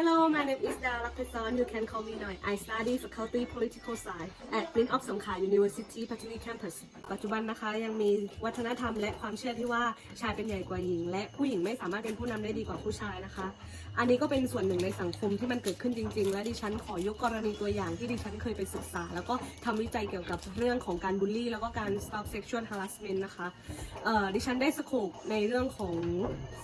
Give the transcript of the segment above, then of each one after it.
Hello, my name is Dara Pesan. You can call me Noi. I study Faculty Political Science at Prince of Songkhla University, Patani Campus. ปัจจุบันนะคะยังมีวัฒนธรรมและความเชื่อที่ว่าชายเป็นใหญ่กว่าหญิง และผู้หญิงไม่สามารถเป็นผู้นำได้ดีกว่าผู้ชายนะคะ อันนี้ก็เป็นส่วนหนึ่งในสังคมที่มันเกิดขึ้นจริง ๆ และดิฉันขอยกกรณีตัวอย่างที่ดิฉันเคยไปศึกษา แล้วก็ทำวิจัยเกี่ยวกับเรื่องของการบูลลี่ แล้วก็การ stop sexual harassment นะคะเอ่อดิฉันได้สโคปในเรื่องของ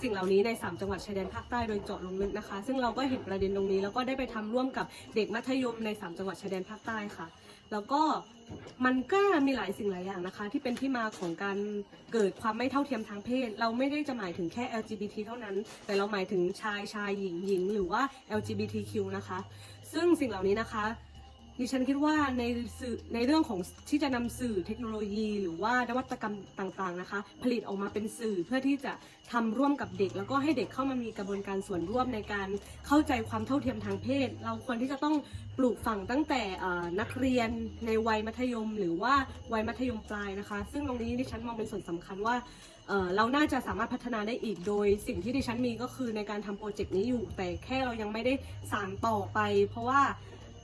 สิ่งเหล่านี้ใน 3 จังหวัดชายแดนภาคใต้โดยเจาะลงลึกนะคะ ซึ่งเราก็เห็นประเด็นตรงนี้ แล้วก็ได้ไปทำร่วมกับเด็กมัธยมใน 3 จังหวัดชายแดนภาคใต้ค่ะ แล้วก็มันก็มีหลายสิ่งหลายอย่างนะคะ ที่เป็นที่มาของการเกิดความไม่เท่าเทียมทางเพศ เราไม่ได้จะหมายถึงแค่ LGBT เท่านั้น แต่เราหมายถึงชายชายหญิงหญิงหรือว่า LGBTQ นะคะ ซึ่งสิ่งเหล่านี้นะคะ ดิฉันคิดว่าในสื่อในเรื่องของที่จะนำสื่อเทคโนโลยี หรือว่านวัตกรรมต่างๆนะคะ ผลิตออกมาเป็นสื่อเพื่อที่จะทำร่วมกับเด็ก แล้วก็ให้เด็กเข้ามามีกระบวนการส่วนร่วมในการเข้าใจความเท่าเทียมทางเพศ เราควรที่จะต้องปลูกฝังตั้งแต่นักเรียนในวัยมัธยม หรือว่าวัยมัธยมปลายนะคะ ซึ่งตรงนี้ดิฉันมองเป็นส่วนสำคัญว่าเอ่อเราน่าจะสามารถพัฒนาได้อีกโดยสิ่งที่ดิฉันมีก็คือในการทำโปรเจกต์นี้อยู่ แต่แค่เรายังไม่ได้สานต่อไป เพราะว่า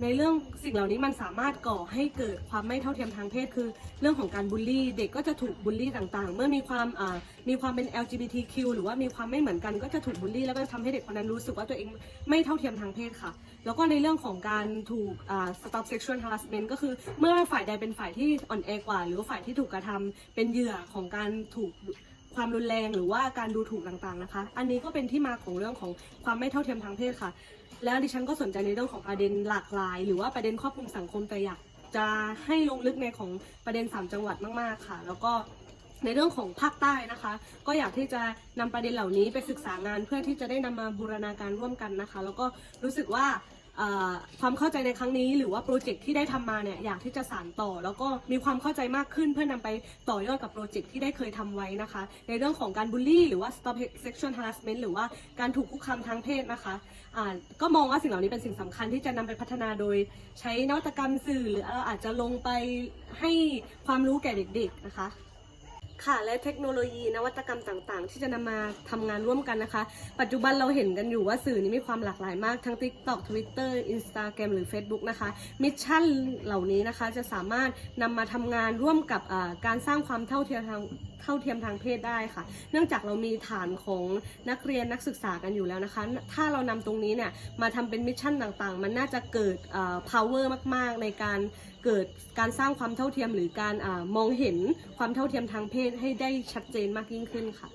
ในเรื่องสิ่งเหล่านี้มันสามารถก่อให้เกิดความไม่เท่าเทียมทางเพศคือ เรื่องของการบูลลี่ เด็กก็จะถูกบูลลี่ต่างๆ เมื่อมีความมีความเป็น LGBTQ หรือว่ามีความไม่เหมือนกันก็จะถูกบูลลี่ แล้วก็ทำให้เด็กคนนั้นรู้สึกว่าตัวเองไม่เท่าเทียมทางเพศค่ะ แล้วก็ในเรื่องของการถูก stop sexual harassment ก็คือเมื่อฝ่ายใดเป็นฝ่ายที่อ่อนแอกว่า หรือว่าฝ่ายที่ถูกกระทำเป็นเหยื่อของการถูก ความรุนแรงหรือว่าการดูถูกต่างๆนะคะ อันนี้ก็เป็นที่มาของเรื่องของความไม่เท่าเทียมทางเพศค่ะ แล้วดิฉันก็สนใจในเรื่องของประเด็นหลากหลาย หรือว่าประเด็นครอบคลุมสังคมแต่อยากจะให้ลงลึกในของประเด็น 3 จังหวัดมากๆค่ะ แล้วก็ในเรื่องของภาคใต้นะคะ ก็อยากที่จะนำประเด็นเหล่านี้ไปศึกษางานเพื่อที่จะได้นำมาบูรณาการร่วมกันนะคะ แล้วก็รู้สึกว่า ความเข้าใจในครั้งนี้ หรือว่าโปรเจกต์ที่ได้ทำมาเนี่ยอยากที่จะสานต่อ แล้วก็มีความเข้าใจมากขึ้นเพื่อนำไปต่อยอดกับโปรเจกต์ที่ได้เคยทำไว้นะคะ ในเรื่องของการบูลลี่หรือว่า stop sexual harassment หรือว่าการถูกคุกคามทางเพศนะคะอ่าก็มองว่าสิ่งเหล่านี้เป็นสิ่งสำคัญที่จะนำไปพัฒนาโดย ใช้นวัตกรรมสื่อ หรือเราอาจจะลงไปให้ความรู้แก่เด็ก ๆนะคะ ค่ะและเทคโนโลยีนวัตกรรมต่างๆ ที่จะนำมาทำงานร่วมกันนะคะ ปัจจุบันเราเห็นกันอยู่ว่าสื่อนี้มีความหลากหลายมากทั้ง TikTok Twitter Instagram หรือ Facebook นะคะ มิชชั่นเหล่านี้นะคะจะสามารถนำมาทำงานร่วมกับการสร้างความเท่าเทียมทางเท่าเทียมทางเพศได้ค่ะ เนื่องจากเรามีฐานของนักเรียนนักศึกษากันอยู่แล้วนะคะ ถ้าเรานำตรงนี้เนี่ยมาทำเป็นมิชชั่นต่างๆ มันน่าจะเกิด power มากๆ ในการเกิดการสร้างความเท่าเทียม หรือการอมองเห็นความเท่าเทียมทางเพศให้ได้ชัดเจนมากยิ่งขึ้นค่ะ